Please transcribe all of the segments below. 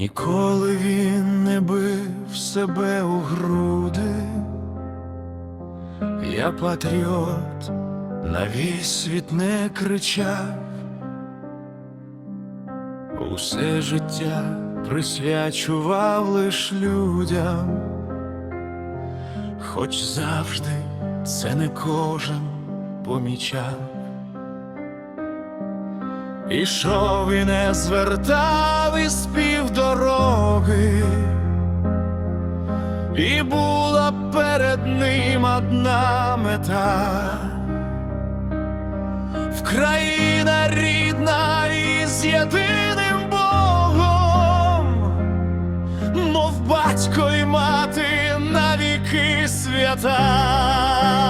Ніколи він не бив себе у груди. Я патріот, на весь світ не кричав. Усе життя присвячував лиш людям, хоч завжди це не кожен помічав. Ішов і не звертав із була перед ним одна мета. Вкраїна рідна із єдиним Богом, мов батько й мати навіки свята.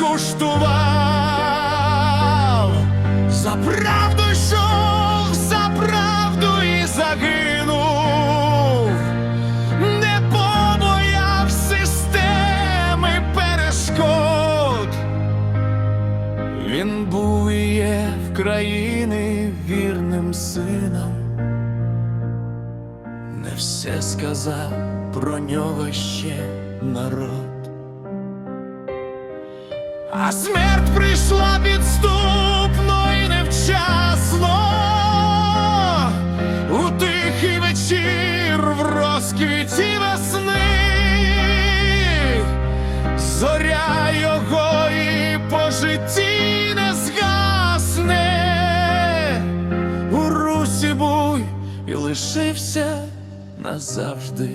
Скуштував, за правду йшов, за правду і загинув, не побояв системи перешкод. Він був і є в країни вірним сином. Не все сказав про нього ще народ. А смерть прийшла підступно і невчасно у тихий вечір в розквіті весни. Зоря його і по житті не згасне. У русі буй і лишився назавжди.